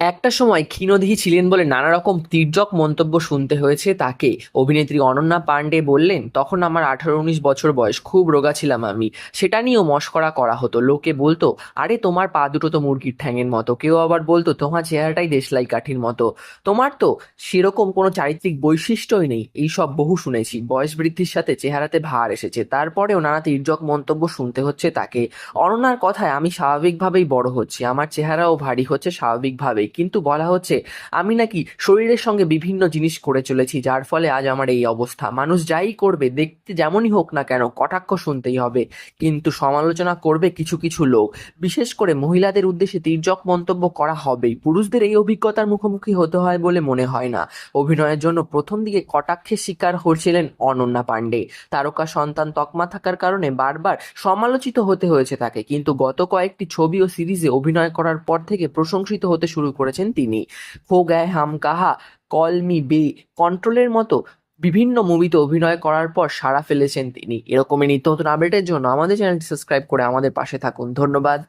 একটা সময় ক্ষীণদেহী ছিলেন বলে নানা রকম তির্যক মন্তব্য শুনতে হয়েছে তাকে। অভিনেত্রী অনন্যা পাণ্ডে বললেন, তখন আমার আঠারো উনিশ বছর বয়স, খুব রোগা ছিলাম আমি। সেটা নিয়েও মস্করা করা হতো। লোকে বলতো, আরে, তোমার পা দুটো তো মুরগির ঠ্যাঙের মতো। কেউ আবার বলতো, তোমার চেহারাটাই দেশলাই কাঠির মতো। তোমার তো সেরকম কোনো চারিত্রিক বৈশিষ্ট্যই নেই। এইসব বহু শুনেছি। বয়স বৃদ্ধির সাথে চেহারাতে ভার এসেছে। তারপরেও নানা তির্যক মন্তব্য শুনতে হচ্ছে তাকে। অনন্যার কথায় আমি স্বাভাবিকভাবেই বড় হচ্ছি। আমার চেহারাও ভারী হচ্ছে স্বাভাবিকভাবেই। কিন্তু বলা হচ্ছে, আমি নাকি শরীরের সঙ্গে বিভিন্ন জিনিস করে চলেছি, যার ফলে আজ আমার এই অবস্থা। মানুষ যাই করবে, দেখতে যেমনই হোক না কেন, কটাক্ষ শুনতেই হবে। কিন্তু সমালোচনা করবে কিছু কিছু লোক। বিশেষ করে মহিলাদের উদ্দেশ্যে তির্যক মন্তব্য করা হবেই। পুরুষদের এই অভিজ্ঞতার মুখোমুখি হতে হয় বলে মনে হয় না। অভিনয়ের জন্য প্রথম দিকে কটাক্ষের শিকার হয়েছিলেন অনন্যা পাণ্ডে। তারকা সন্তান তকমা থাকার কারণে বারবার সমালোচিত হতে হয়েছে তাকে। কিন্তু গত কয়েকটি ছবি ও সিরিজে অভিনয় করার পর থেকে প্রশংসিত হতে শুরু করেছেন তিনি। হো গ্যায় হাম কাহা, কল মি বে, কন্ট্রোলের মতো বিভিন্ন মুভিতে অভিনয় করার পর সাড়া ফেলেছেন তিনি। এরকমই নিত্য নতুন আপডেটের জন্য আমাদের চ্যানেলটি সাবস্ক্রাইব করে আমাদের পাশে থাকুন। ধন্যবাদ।